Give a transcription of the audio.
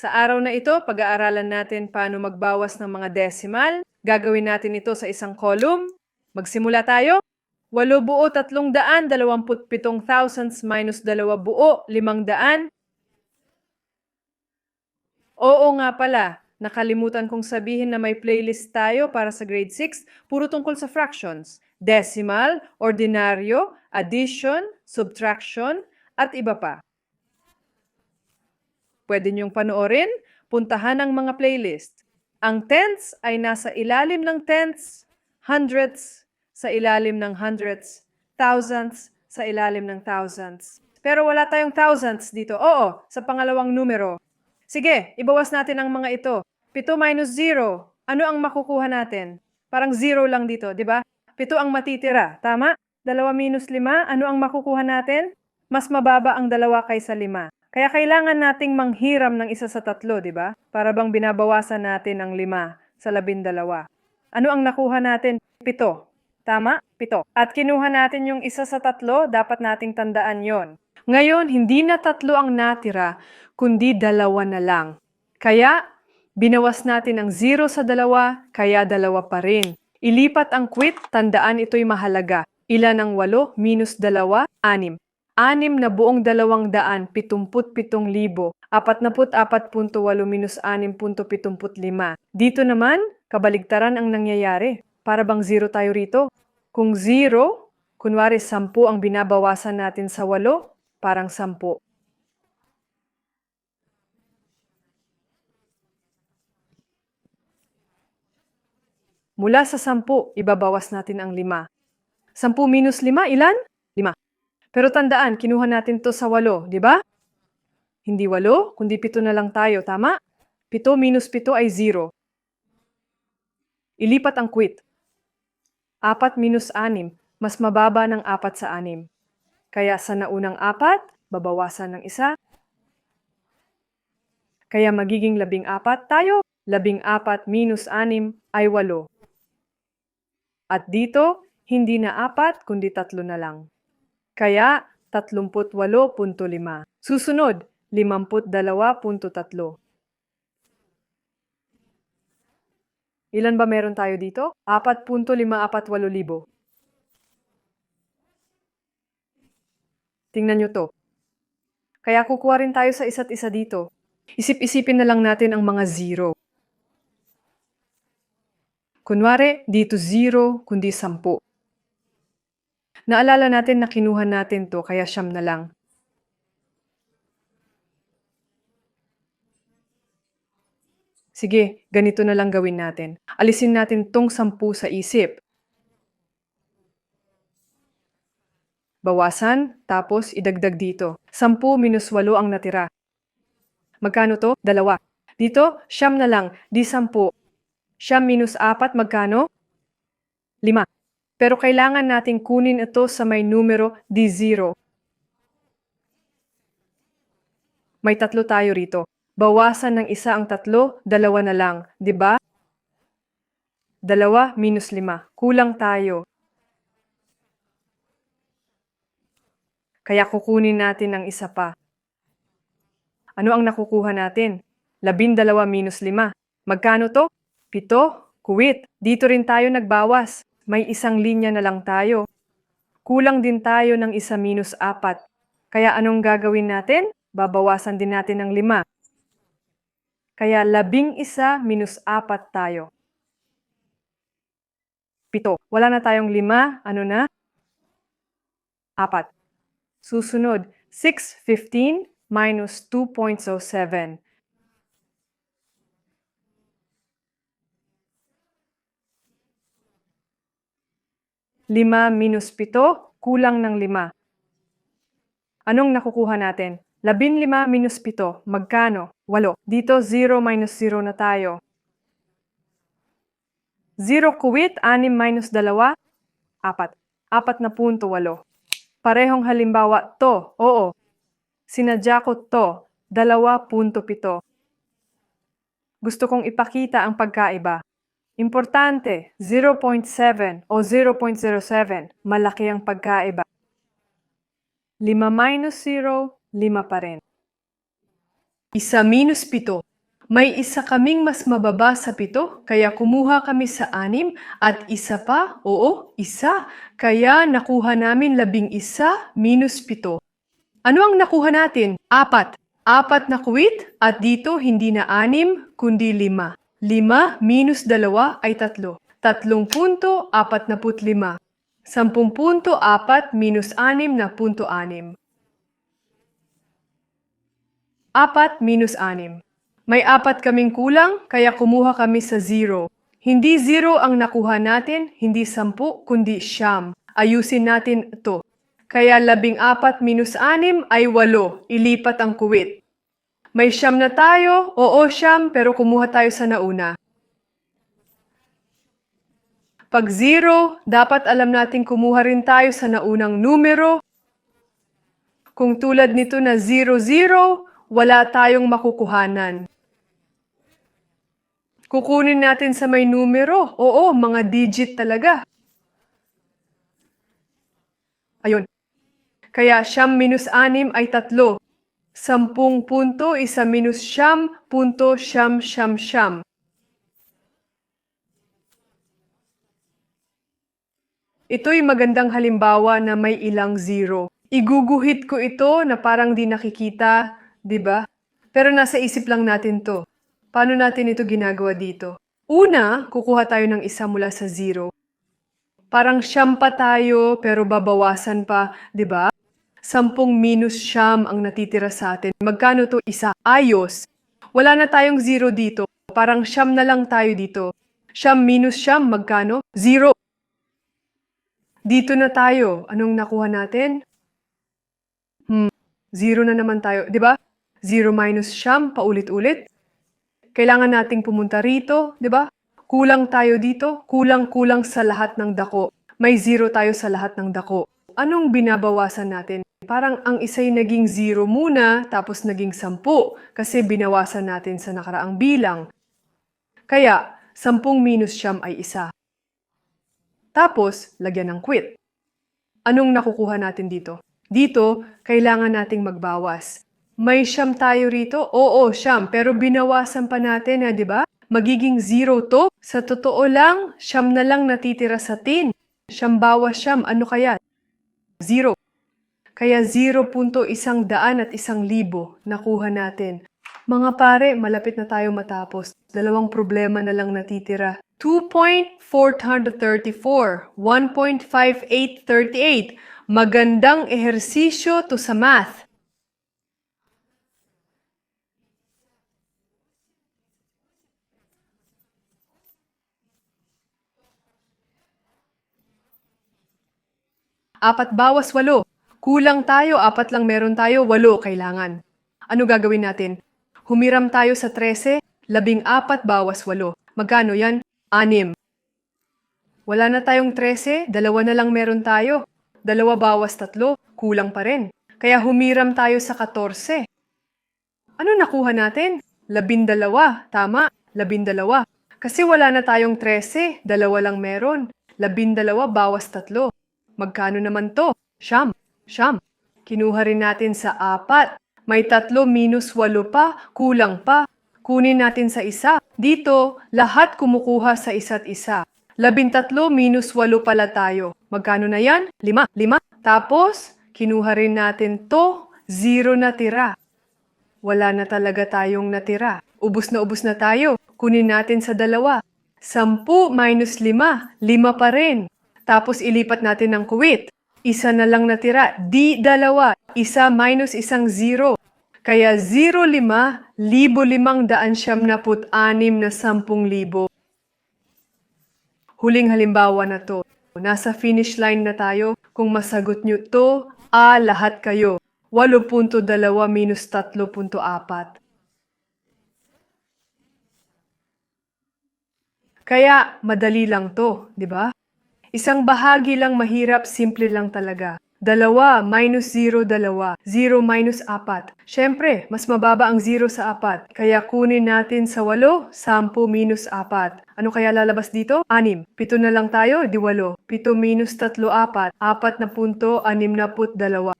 Sa araw na ito, pag-aaralan natin paano magbawas ng mga decimal. Gagawin natin ito sa isang column. Magsimula tayo. 8 buo 327 thousandths minus 2 buo 500. Oo nga pala, nakalimutan kong sabihin na may playlist tayo para sa grade 6, puro tungkol sa fractions, decimal, ordinaryo, addition, subtraction, at iba pa. Pwede niyong panoorin, puntahan ang mga playlist. Ang tenths ay nasa ilalim ng tenths, hundredths sa ilalim ng hundredths, thousandths sa ilalim ng thousandths. Pero wala tayong thousandths dito. Oo, sa pangalawang numero. Sige, ibawas natin ang mga ito. 7 minus 0. Ano ang makukuha natin? Parang 0 lang dito, di ba? 7 ang matitira, tama? 2 minus 5, ano ang makukuha natin? Mas mababa ang dalawa kaysa 5. Kaya kailangan nating manghiram ng isa sa tatlo, di ba? Para bang binabawasan natin ang 5 sa 12. Ano ang nakuha natin? 7. Tama? 7. At kinuha natin yung isa sa tatlo, dapat nating tandaan yon. Ngayon, hindi na tatlo ang natira, kundi dalawa na lang. Kaya, binawas natin ang zero sa dalawa, kaya dalawa pa rin. Ilipat ang quit, tandaan ito'y mahalaga. Ilan ang walo minus dalawa? Anim. Anim na buong dalawang daan, pitumput pitong libo. Apatnaput apat punto walo minus anim punto pitumput lima. Dito naman, kabaligtaran ang nangyayari. Para bang zero tayo rito? Kung zero, kunwari sampu ang binabawasan natin sa walo, parang sampu. Mula sa sampu, ibabawas natin ang lima. Sampu minus lima, ilan? Lima. Pero tandaan, kinuha natin to sa walo, di ba? Hindi walo, kundi pito na lang tayo, tama? Pito minus pito ay zero. Ilipat ang quit. Apat minus anim, mas mababa ng apat sa anim. Kaya sa naunang apat, babawasan ng isa. Kaya magiging labing apat tayo. Labing apat minus anim ay walo. At dito, hindi na apat, kundi tatlo na lang. Kaya, 38.5. Susunod, 52.3. Ilan ba meron tayo dito? 4.548,000. Tingnan nyo to. Kaya kukuha rin tayo sa isa't isa dito. Isip-isipin na lang natin ang mga zero. Kunwari, dito zero, kundi sampu. Naalala natin na kinuha natin to, kaya siyam na lang. Sige, ganito na lang gawin natin. Alisin natin tong sampu sa isip. Bawasan, tapos idagdag dito. Sampu minus walo ang natira. Magkano to? Dalawa. Dito, siyam na lang, di sampu. Siyam minus apat, magkano? Lima. Pero kailangan nating kunin ito sa may numero di zero. May tatlo tayo rito. Bawasan ng isa ang tatlo, dalawa na lang, di ba? Dalawa minus lima. Kulang tayo. Kaya kukunin natin ang isa pa. Ano ang nakukuha natin? Labindalawa minus lima. Magkano to? Pito. Kuwit. Dito rin tayo nagbawas. May isang linya na lang tayo. Kulang din tayo ng isa minus apat. Kaya anong gagawin natin? Babawasan din natin ng lima. Kaya labing isa minus apat tayo. Pito. Wala na tayong lima. Ano na? Apat. Susunod, 615 minus 2.07. Lima minus pito, kulang ng lima. Anong nakukuha natin? Labin lima minus pito, magkano? Walo. Dito, 0 minus 0 na tayo. 0 kuwit, 6 minus dalawa, 4. 4 na punto, walo. Parehong halimbawa, to, oo. Sinadya ko to, 2.7. Gusto kong ipakita ang pagkaiba. Importante, 0.7 o 0.07, malaki ang pagkaiba. 5 minus 0, 5 pa rin. Isa minus pito, may isa kaming mas mababa sa pito, kaya kumuha kami sa anim, at isa pa, oo, isa, kaya nakuha namin labing isa minus pito. Ano ang nakuha natin? Apat. Apat na kuwit, at dito hindi na anim, kundi lima. Lima minus dalawa ay tatlo. Tatlong punto, apat na put lima. Sampung punto, apat minus anim na punto anim. Apat minus anim. May apat kaming kulang, kaya kumuha kami sa zero. Hindi zero ang nakuha natin, hindi sampu, kundi siyam. Ayusin natin ito. Kaya labing apat minus anim ay walo. Ilipat ang kuwit. May siyam na tayo, oo siyam, pero kumuha tayo sa nauna. Pag zero, dapat alam natin kumuha rin tayo sa naunang numero. Kung tulad nito na 00, wala tayong makukuhanan. Kukunin natin sa may numero. Oo, mga digit talaga. Ayun. Kaya siyam minus anim ay tatlo. Sampung punto, isa minus siyam, punto siyam siyam siyam. Ito'y magandang halimbawa na may ilang zero. Iguguhit ko ito na parang di nakikita, di ba? Pero nasa isip lang natin to. Paano natin ito ginagawa dito? Una, kukuha tayo ng isa mula sa zero. Parang siyam pa tayo pero babawasan pa, di ba? Sampung minus siyam ang natitira sa atin. Magkano to isa? Ayos. Wala na tayong zero dito. Parang siyam na lang tayo dito. Siyam minus siyam, magkano? Zero. Dito na tayo. Anong nakuha natin? Hmm, zero na naman tayo. Ba? Zero minus siyam, paulit-ulit. Kailangan nating pumunta rito, ba? Kulang tayo dito, kulang-kulang sa lahat ng dako. May zero tayo sa lahat ng dako. Anong binabawasan natin? Parang ang isa'y naging zero muna, tapos naging sampu, kasi binawasan natin sa nakaraang bilang. Kaya, sampung minus siyam ay isa. Tapos, lagyan ng quit. Anong nakukuha natin dito? Dito, kailangan nating magbawas. May siyam tayo rito? Oo, siyam. Pero binawasan pa natin, ha, di ba? Magiging zero to. Sa totoo lang, siyam na lang natitira sa tin. Siyam bawas siyam. Ano kaya? Zero. Kaya 0.1 daan at isang libo nakuha natin. Mga pare, malapit na tayo matapos. Dalawang problema na lang natitira. 2.434, 1.5838. Magandang ehersisyo to sa math. Apat bawas walo. Kulang tayo, apat lang meron tayo, walo kailangan. Ano gagawin natin? Humiram tayo sa 13, labing apat bawas walo. Magkano yan? Anim. Wala na tayong 13, dalawa na lang meron tayo. Dalawa bawas tatlo, kulang pa rin. Kaya humiram tayo sa 14. Ano nakuha natin? Labindalawa, tama, labindalawa. Kasi wala na tayong 13, dalawa lang meron. Labindalawa bawas tatlo. Magkano naman to? Siyam. Siyam. Kinuha rin natin sa apat. May tatlo minus walo pa, kulang pa. Kunin natin sa isa. Dito, lahat kumukuha sa isa't isa. Labintatlo minus walo pala tayo. Magkano na yan? Lima. Lima. Tapos, kinuha rin natin to, zero na tira. Wala na talaga tayong natira. Ubus na ubus na tayo. Kunin natin sa dalawa. Sampu minus lima, lima pa rin. Tapos ilipat natin ng kuwit. Isa na lang natira, di dalawa. Isa minus isang zero. Kaya zero lima, libo limang daan siyam na put anim na sampung libo. Huling halimbawa na to. Nasa finish line na tayo. Kung masagot nyo to, a lahat kayo. 8.2 minus 3.4. Kaya madali lang to, di ba? Isang bahagi lang mahirap, simple lang talaga. Dalawa minus zero dalawa. Zero minus apat. Siyempre, mas mababa ang zero sa apat. Kaya kunin natin sa walo, sampu minus apat. Ano kaya lalabas dito? Anim. Pito na lang tayo, di walo. Pito minus tatlo apat. Apat na punto, anim na put dalawa.